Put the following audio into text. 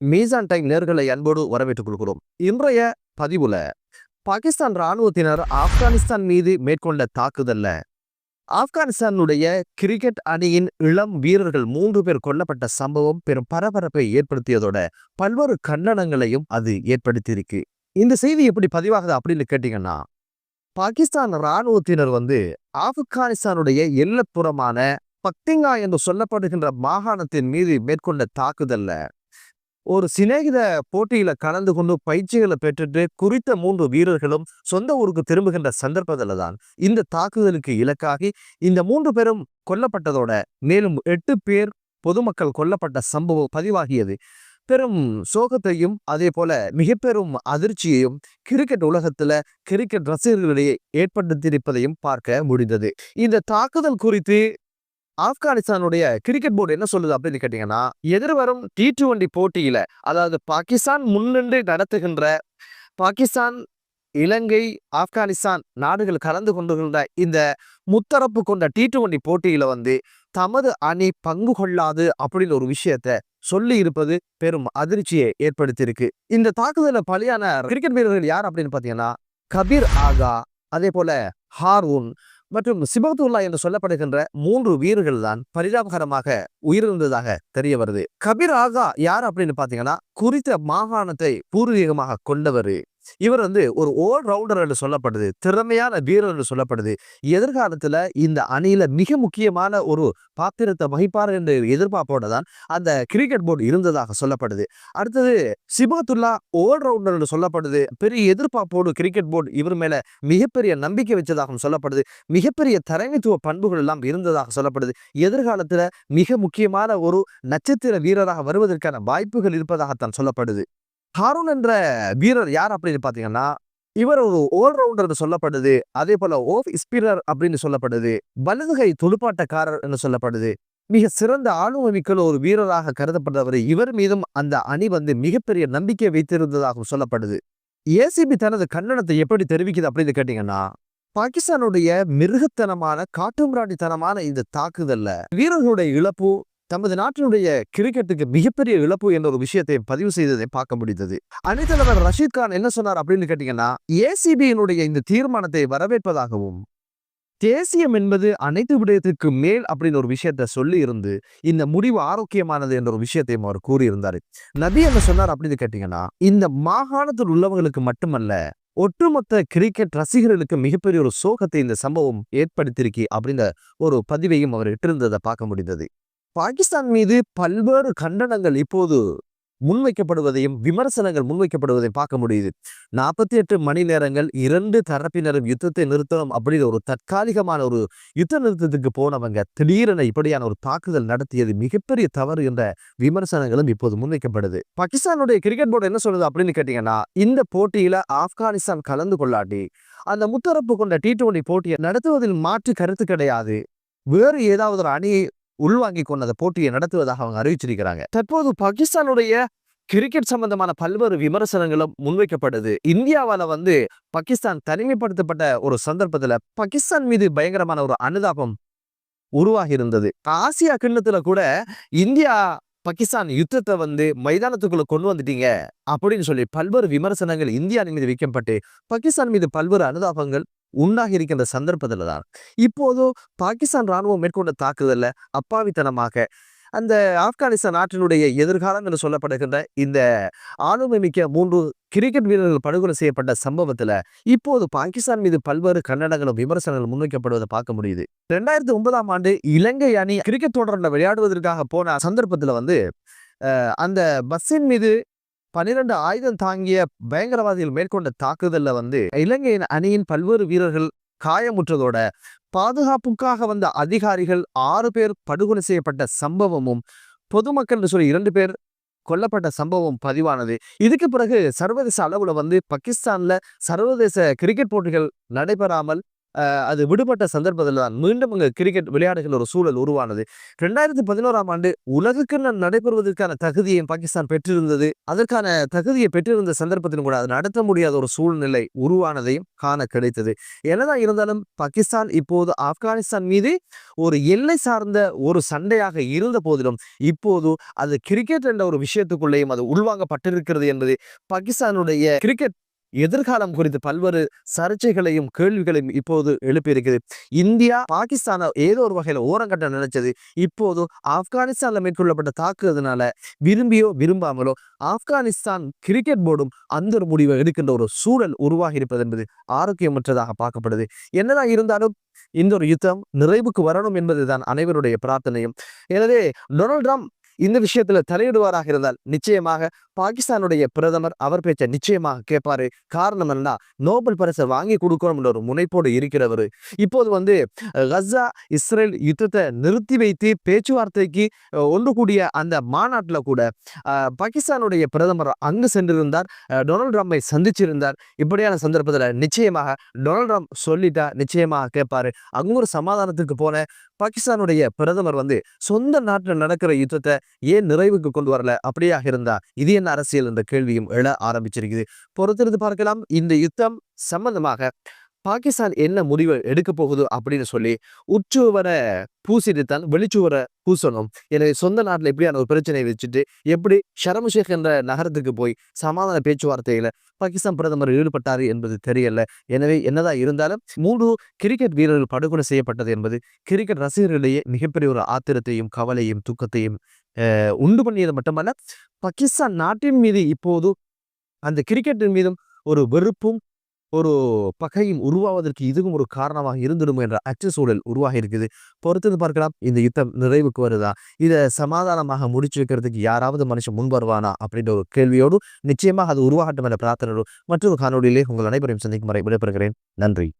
மீசான் டைம் நேர்களை அன்போடு வரவேற்றுக் கொள்கிறோம். இன்றைய பதிவுல பாகிஸ்தான் ராணுவத்தினர் ஆப்கானிஸ்தான் மீது மேற்கொண்ட தாக்குதல்ல. ஆப்கானிஸ்தானுடைய கிரிக்கெட் அணியின் இளம் வீரர்கள் மூன்று பேர் கொல்லப்பட்ட சம்பவம் பெரும் பரபரப்பை ஏற்படுத்தியதோட பல்வேறு கண்டனங்களையும் அது ஏற்படுத்தியிருக்கு. இந்த செய்தி எப்படி பதிவாகுது அப்படின்னு கேட்டீங்கன்னா பாகிஸ்தான் ராணுவத்தினர் வந்து ஆப்கானிஸ்தானுடைய எல்லப்புறமான பக்திங்கா என்று சொல்லப்படுகின்ற மாகாணத்தின் மீது மேற்கொண்ட தாக்குதல்ல. ஒரு சிநேகித போட்டியில கலந்து கொண்டு பயிற்சிகளை பெற்றுட்டு குறித்த மூன்று வீரர்களும் சொந்த ஊருக்கு திரும்புகின்ற சந்தர்ப்பத்தில் தான் இந்த தாக்குதலுக்கு இலக்காகி இந்த மூன்று பேரும் கொல்லப்பட்டதோட மேலும் எட்டு பேர் பொதுமக்கள் கொல்லப்பட்ட சம்பவம் பதிவாகியது. பெரும் சோகத்தையும் அதே போல மிக பெரும் அதிர்ச்சியையும் கிரிக்கெட் உலகத்துல கிரிக்கெட் ரசிகர்களிடையே ஏற்படுத்தியிருப்பதையும் பார்க்க முடிந்தது. இந்த தாக்குதல் குறித்து ஆப்கானிஸ்தானுடைய கிரிக்கெட் போர்டு என்ன சொல்லுது அப்படின்னு கேட்டீங்கன்னா எதிர்வரும் டி டுவெண்டி போட்டியில அதாவது பாகிஸ்தான் முன்னின்று நடத்துகின்ற பாகிஸ்தான் இலங்கை ஆப்கானிஸ்தான் நாடுகள் கலந்து கொண்டுகின்ற இந்த முத்தரப்பு கொண்ட டி டுவெண்டி போட்டியில வந்து தமது அணி பங்கு கொள்ளாது அப்படின்னு ஒரு விஷயத்த சொல்லி இருப்பது பெரும் அதிர்ச்சியை ஏற்படுத்தியிருக்கு. இந்த தாக்குதல பலியான கிரிக்கெட் வீரர்கள் யார் அப்படின்னு பாத்தீங்கன்னா கபீர் ஆகா அதே போல ஹார்வுன் மற்றும் சிபத்துல்லா என்று சொல்லப்படுகின்ற மூன்று வீரர்கள் தான் பரிதாபகரமாக உயிரிழந்ததாக தெரிய வருது. கபீர் ஆகா யார் அப்படின்னு பாத்தீங்கன்னா குறித்த மாகாணத்தை பூர்வீகமாக கொண்டவர். இவர் வந்து ஒரு ஓல் ரவுண்டர் என்று சொல்லப்படுது திறமையான வீரர் என்று சொல்லப்படுது. எதிர்காலத்துல இந்த அணியில மிக முக்கியமான ஒரு பாத்திரத்தை வகிப்பார் என்று எதிர்பார்ப்போட தான் அந்த கிரிக்கெட் போர்டு இருந்ததாக சொல்லப்படுது. அடுத்தது சிபாத்துல்லா ஓல் ரவுண்டர் என்று சொல்லப்படுது. பெரிய எதிர்பார்ப்போடு கிரிக்கெட் போர்டு இவர் மேல மிகப்பெரிய நம்பிக்கை வச்சதாகவும் சொல்லப்படுது. மிகப்பெரிய தலைமைத்துவ பண்புகள் எல்லாம் இருந்ததாக சொல்லப்படுது. எதிர்காலத்துல மிக முக்கியமான ஒரு நட்சத்திர வீரராக வருவதற்கான வாய்ப்புகள் இருப்பதாகத்தான் சொல்லப்படுது. ஹாரூன் என்ற வீரர் யார் அப்படின்னு பார்த்தீங்கன்னா இவர் ஒரு ஆல்ரவுண்டர் சொல்லப்படுது. அதே போல ஓஃப் ஸ்பிரர் அப்படின்னு சொல்லப்படுது. வலதுகை துடுப்பாட்டக்காரர் என்று சொல்லப்படுது. மிக சிறந்த ஆளுமைமிக்கல் ஒரு வீரராக கருதப்பட்டவர் இவர் மீதும் அந்த அணி வந்து மிகப்பெரிய நம்பிக்கை வைத்திருந்ததாகவும் சொல்லப்படுது. ஏசிபி தனது கண்டனத்தை எப்படி தெரிவிக்குது அப்படின்னு கேட்டீங்கன்னா பாகிஸ்தானுடைய மிருகத்தனமான காட்டுமிராண்டித்தனமான இந்த தாக்குதல்ல வீரர்களுடைய இழப்பு தமது நாட்டினுடைய கிரிக்கெட்டுக்கு மிகப்பெரிய இழப்பு என்ற ஒரு விஷயத்தை பதிவு செய்ததை பார்க்க முடிந்தது. அணித்தலைவர் ரஷீத் கான் என்ன சொன்னார் அப்படின்னு கேட்டீங்கன்னா ஏசிபியினுடைய இந்த தீர்மானத்தை வரவேற்பதாகவும் தேசியம் என்பது அனைத்து விடயத்திற்கு மேல் அப்படின்னு ஒரு விஷயத்த சொல்லி இருந்து இந்த முடிவு ஆரோக்கியமானது என்ற ஒரு விஷயத்தையும் அவர் கூறியிருந்தாரு. நபி என்ன சொன்னார் அப்படின்னு கேட்டீங்கன்னா இந்த மாகாணத்தில் உள்ளவங்களுக்கு மட்டுமல்ல ஒட்டுமொத்த கிரிக்கெட் ரசிகர்களுக்கு மிகப்பெரிய ஒரு சோகத்தை இந்த சம்பவம் ஏற்படுத்தியிருக்கி அப்படின்ற ஒரு பதிவையும் அவர் இட்டிருந்ததை பார்க்க முடிந்தது. பாகிஸ்தான் மீது பல்வேறு கண்டனங்கள் இப்போது முன்வைக்கப்படுவதையும் விமர்சனங்கள் முன்வைக்கப்படுவதையும் பார்க்க முடியுது. நாற்பத்தி எட்டு மணி நேரங்கள் இரண்டு தரப்பினரும் யுத்தத்தை நிறுத்தணும் அப்படின்னு ஒரு தற்காலிகமான ஒரு யுத்த நிறுத்தத்துக்கு போனவங்க திடீரென இப்படியான ஒரு தாக்குதல் நடத்தியது மிகப்பெரிய தவறு என்ற விமர்சனங்களும் இப்போது முன்வைக்கப்படுது. பாகிஸ்தானுடைய கிரிக்கெட் போர்டு என்ன சொல்லுது அப்படின்னு கேட்டீங்கன்னா இந்த போட்டியில ஆப்கானிஸ்தான் கலந்து கொள்ளாட்டி அந்த முத்தரப்பு கொண்ட டி டுவெண்டி போட்டியை நடத்துவதில் மாற்று கருத்து கிடையாது. வேறு ஏதாவது ஒரு அணியை உள்வாங்கி கொண்டு அந்த போட்டியை நடத்துவதாக அவங்க அறிவிச்சிருக்கிறாங்க. தற்போது பாகிஸ்தானுடைய கிரிக்கெட் சம்பந்தமான பல்வேறு விமர்சனங்களும் முன்வைக்கப்படுது. இந்தியாவால வந்து பாகிஸ்தான் தனிமைப்படுத்தப்பட்ட ஒரு சந்தர்ப்பத்துல பாகிஸ்தான் மீது பயங்கரமான ஒரு அனுதாபம் உருவாகி இருந்தது ஆசியா கிண்ணத்துல கூட இந்தியா பாகிஸ்தான் யுத்தத்தை வந்து மைதானத்துக்குள்ள கொண்டு வந்துட்டீங்க அப்படின்னு சொல்லி பல்வேறு விமர்சனங்கள் இந்தியா மீது வைக்கப்பட்டு பாகிஸ்தான் மீது பல்வேறு அனுதாபங்கள் உண்டாகி இருக்கின்ற சந்தர்ப்பத்தில் தான். இப்போது பாகிஸ்தான் ராணுவம் மேற்கொண்ட தாக்குதலில் அப்பாவித்தனமாக அந்த ஆப்கானிஸ்தான் நாட்டினுடைய எதிர்காலம் என்று சொல்லப்படுகின்ற இந்த ஆளுமை மிக்க மூன்று கிரிக்கெட் வீரர்கள் படுகொலை செய்யப்பட்ட சம்பவத்தில் இப்போது பாகிஸ்தான் மீது பல்வேறு கன்னடங்களும் விமர்சனங்களும் முன்வைக்கப்படுவதை பார்க்க முடியுது. ரெண்டாயிரத்தி ஒன்பதாம் ஆண்டு இலங்கை அணி கிரிக்கெட் தொடரில் விளையாடுவதற்காக போன சந்தர்ப்பத்தில் வந்து அந்த பஸ்ஸின் மீது பனிரெண்டு ஆயுதம் தாங்கிய பயங்கரவாதிகள் மேற்கொண்ட தாக்குதல்ல வந்து இலங்கையின் அணியின் பல்வேறு வீரர்கள் காயமுற்றதோட பாதுகாப்புக்காக வந்த அதிகாரிகள் ஆறு பேர் படுகொலை செய்யப்பட்ட சம்பவமும் பொதுமக்கள் சொல்லி இரண்டு பேர் கொல்லப்பட்ட சம்பவம் பதிவானது. இதுக்கு பிறகு சர்வதேச அளவுல வந்து பாகிஸ்தான்ல சர்வதேச கிரிக்கெட் போட்டிகள் நடைபெறாமல் அது விடுபட்ட சந்தர்ப்பத்தில் தான். மீண்டும் அங்கே கிரிக்கெட் விளையாடுகின்ற ஒரு சூழல் உருவானது. ரெண்டாயிரத்தி பதினோராம் ஆண்டு உலகுக்கு நடைபெறுவதற்கான தகுதியை பாகிஸ்தான் பெற்றிருந்தது. அதற்கான தகுதியை பெற்றிருந்த சந்தர்ப்பத்திலும் கூட அது நடத்த முடியாத ஒரு சூழ்நிலை உருவானதையும் காண கிடைத்தது. என்னதான் இருந்தாலும் பாகிஸ்தான் இப்போது ஆப்கானிஸ்தான் மீது ஒரு எல்லை சார்ந்த ஒரு சண்டையாக இருந்த போதிலும் இப்போது அது கிரிக்கெட் என்ற ஒரு விஷயத்துக்குள்ளேயும் அது உள்வாங்கப்பட்டிருக்கிறது என்பது பாகிஸ்தானுடைய கிரிக்கெட் எதிர்காலம் குறித்து பல்வேறு சர்ச்சைகளையும் கேள்விகளையும் இப்போது எழுப்பியிருக்குது. இந்தியா பாகிஸ்தானை ஏதோ ஒரு வகையில் ஓரங்கட்ட நினைச்சது. இப்போது ஆப்கானிஸ்தான்ல மேற்கொள்ளப்பட்ட தாக்குதனால விரும்பியோ விரும்பாமலோ ஆப்கானிஸ்தான் கிரிக்கெட் போர்டும் அந்த ஒரு முடிவை எடுக்கின்ற ஒரு சூழல் உருவாகி இருப்பது என்பது ஆரோக்கியமற்றதாக பார்க்கப்படுது. என்னதான் இருந்தாலும் இந்த ஒரு யுத்தம் நிறைவுக்கு வரணும் என்பதுதான் அனைவருடைய பிரார்த்தனையும். எனவே டொனால்ட் ட்ரம்ப் இந்த விஷயத்துல தலையிடுவாராக இருந்தால் நிச்சயமாக பாகிஸ்தானுடைய பிரதமர் அவர் பேச்சை நிச்சயமாக கேட்பாரு. காரணம் என்ன நோபல் பரிசை வாங்கி கொடுக்கணும்ன்ற ஒரு முனைப்போடு இருக்கிறவர். இப்போது வந்து கசா கஸா இஸ்ரேல் யுத்தத்தை நிறுத்தி வைத்து பேச்சுவார்த்தைக்கு ஒன்று கூடிய அந்த மாநாட்டில் கூட பாகிஸ்தானுடைய பிரதமர் அங்கு சென்றிருந்தார். டொனால்ட் ட்ரம்பை சந்திச்சிருந்தார். இப்படியான சந்தர்ப்பத்தில் நிச்சயமாக டொனால்ட் ட்ரம்ப் சொல்லிட்டா நிச்சயமாக கேட்பாரு. அங்கு ஒரு சமாதானத்துக்கு போன பாகிஸ்தானுடைய பிரதமர் வந்து சொந்த நாட்டில் நடக்கிற யுத்தத்தை ஏன் நிறைவுக்கு கொண்டு வரல? அப்படியாக இருந்தா இது என்ன அரசியல் என்ற கேள்வியும் எழ ஆரம்பிச்சிருக்குது. பொறுத்திருந்து பார்க்கலாம். இந்த யுத்தம் சம்பந்தமாக பாகிஸ்தான் என்ன முடிவு எடுக்க போகுது அப்படின்னு சொல்லி உச்சுவரை பூசிட்டு வெளிச்சுவரை பூசணும். எனவே சொந்த நாட்டில் எப்படியான ஒரு பிரச்சனையை வச்சுட்டு எப்படி ஷரம் ஷேக் என்ற நகரத்துக்கு போய் சமாதான பேச்சுவார்த்தையில பாகிஸ்தான் பிரதமர் ஈடுபட்டார் என்பது தெரியல. எனவே என்னதான் இருந்தாலும் மூன்று கிரிக்கெட் வீரர்கள் படுகொலை செய்யப்பட்டது என்பது கிரிக்கெட் ரசிகர்களிடையே மிகப்பெரிய ஒரு ஆத்திரத்தையும் கவலையும் துக்கத்தையும் உண்டு பண்ணியது மட்டுமல்ல பாகிஸ்தான் நாட்டின் மீது இப்போது அந்த கிரிக்கெட்டின் மீதும் ஒரு வெறுப்பும் ஒரு பகையும் உருவாவதற்கு இதுவும் ஒரு காரணமாக இருந்துடும் என்ற அச்ச சூழல் உருவாகி இருக்குது. பொறுத்தது பார்க்கலாம் இந்த யுத்தம் நிறைவுக்கு வருதா? இதை சமாதானமாக முடிச்சு வைக்கிறதுக்கு யாராவது மனுஷன் முன் வருவானா? அப்படின்ற ஒரு கேள்வியோடு நிச்சயமாக அது உருவாகட்டும் என்ற பிரார்த்தனையோடு மற்றொரு காணொலியிலே உங்கள் அனைவரையும் சந்திக்கும் வரை விடைபெறுகிறேன். நன்றி.